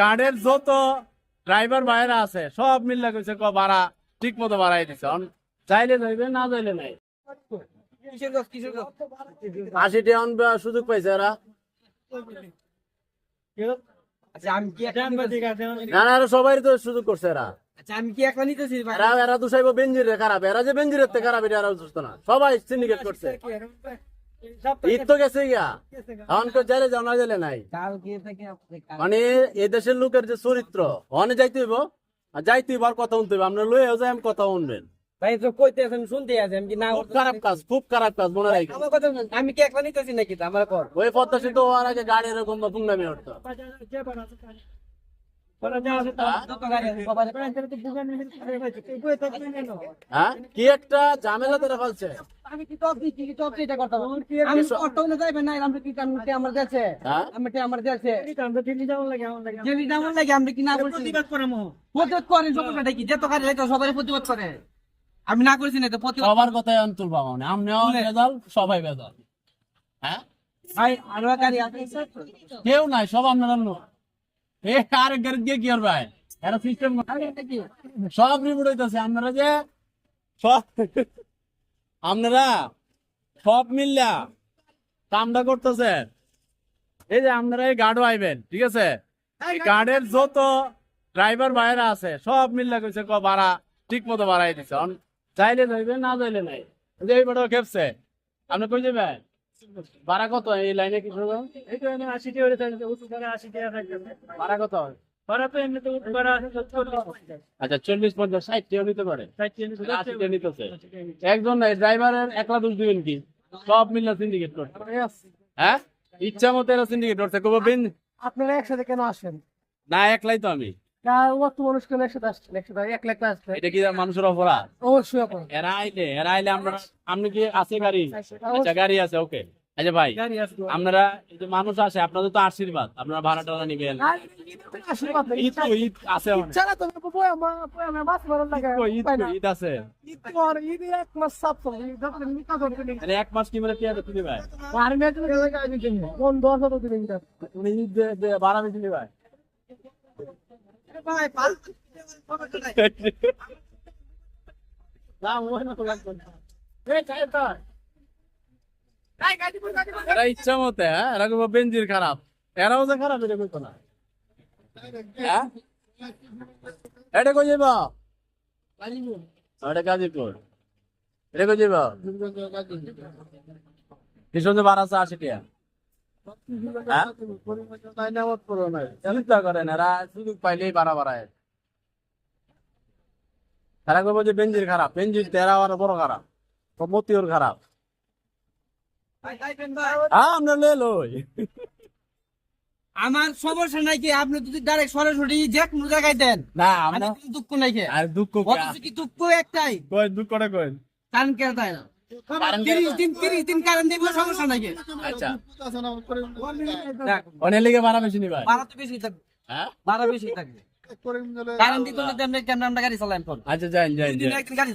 গার্ডের যত ড্রাইভার বাইরে আছে সব মিল্লা কইছে ক ভাড়া ঠিক মতো বাড়াই দিছে। চাইলে যাইবে না চাইলে নাই। আশি টাকা সুযোগ পাইছে এরা। আচ্ছা? না না এরা সবাই তো সুযোগ করছে এরা। আচ্ছা আমি কি একটা নিতেছি এরা এরা তো বেঞ্জির খারাপ। এরা যে বেঞ্জিরের খারাপ এটা এরা বুঝতো না। সবাই সিন্ডিকেট করছে। ঈদ তো গেছে গিয়া। এখন কেউ চাইলে জানা গেলে নাই। কালকে থেকে আপনি কাল- মানে এই দেশের লোকের যে চরিত্র অনে যাইতে হইব। আর যাইতে হইব আর কথা শুনতে হইব। আপনার লয়ে যাই আমি কথা শুনবেন। ভাই তো কইতে আছেন শুনতে আছেন কি না খুব খারাপ কাজ খুব খারাপ কাজ মনে রাখি আমার কথা আমি কি একলা নিতেছি নাকি আমার কর। ওই পদ্মা সেতু হওয়ার আগে গাড়ি এরকম পুঙ্গামি উঠতো যত গাড়ি আছে, সবাই- হ্যাঁ কি একটা ঝামেলা তোরা ফেলছে আমি কি টপ দিচ্ছি কি টপ এটা করতাম আমি অটো না যাইবে না আমরা কি কাম তে আমার যাচ্ছে হ্যাঁ? আমি তে আমার যাচ্ছে দিল্লি যাওয়ার লাগে আমরা কি না বলছি? প্রতিবাদ করে সবাই কি প্রতিবাদ করে। আমি না করেছি না তো প্রতিবাদ সবার কথাই আমি তুলবা মানে। আমনেও বেজাল সবাই বেজাল হ্যাঁ? ভাই আরও গাড়ি কেউ নাই সব আপনারা লোক। এ কি আর এরা সিস্টেম সব হইতাছে আপনারা যে সব আপনারা সব মিল্লা কামটা করতেছে এই যে আপনারা এই গার্ডও আইবেন ঠিক আছে? এই গার্ডের যত ড্রাইভার বাইরে আছে সব মিল্লা কইছে ক ভাড়া ঠিক মতো বাড়াই দিছে। চাইলে যাইবে না চাইলে নাই। এই খেপছে। আপনি কই যাবেন? ভাড়া কত এই লাইনে কি শুনবেন ভাড়া কত আচ্ছা চল্লিশ পঞ্চাশ ষাট টাকা নিতে পারে। আশি টাকা নিতেছে। একজন ড্রাইভারের একলা দোষ দিবেন কি? সব মিল্লা সিন্ডিকেট করছে। হ্যাঁ? ইচ্ছা মতো এরা সিন্ডিকেট করছে। কব বিন আপনারা একসাথে কেন আসেন? না একলাই তো আমি। অত মানুষ কেন একসাথে আসছেন একসাথে এক লাখ আসলে এটা কি মানুষের অপরাধ? অবশ্যই আপনার এরা আইলে এরা আইলে আমরা আপনি কি আছে গাড়ি? আচ্ছা গাড়ি আছে ওকে। আচ্ছা ভাই আপনারা যে মানুষ আসে আপনাদের তো আশীর্বাদ আপনারা ভাড়া টাড়া নিবেন আশীর্বাদ ঈদ আছে এক মাস কি মানে ভাই? তুমি দে- ভাড়া বেশি ভাই। ইচ্ছা মতে হ্যাঁ? বেঞ্জির খারাপ। এরাও যে খারাপ, এটা কইতো না। হ্যাঁ? এটা কই এটা গাজীপুর। এটা কই আছে হ্যাঁ? চিন্তা করেন এরা সুযোগ পাইলেই ভাড়া বাড়ায় তারা কইব যে বেঞ্জির খারাপ বেঞ্জির তেরা আর বড় খারাপ মতিওর খারাপ। আমরা লে লই। আমার সমস্যা নাই কি আপনি যদি ডাইরেক্ট সরাসরি যে কোনো জায়গায় দেন না আমি আমরা দুঃখ নাই কি। আর দুঃখ কি? দুঃখ একটাই? কই দুঃখটা কই? কারণ কে তাই না। আচ্ছা। হ্যাঁ? গাড়ি চালাম আচ্ছা যাই যাই গাড়ি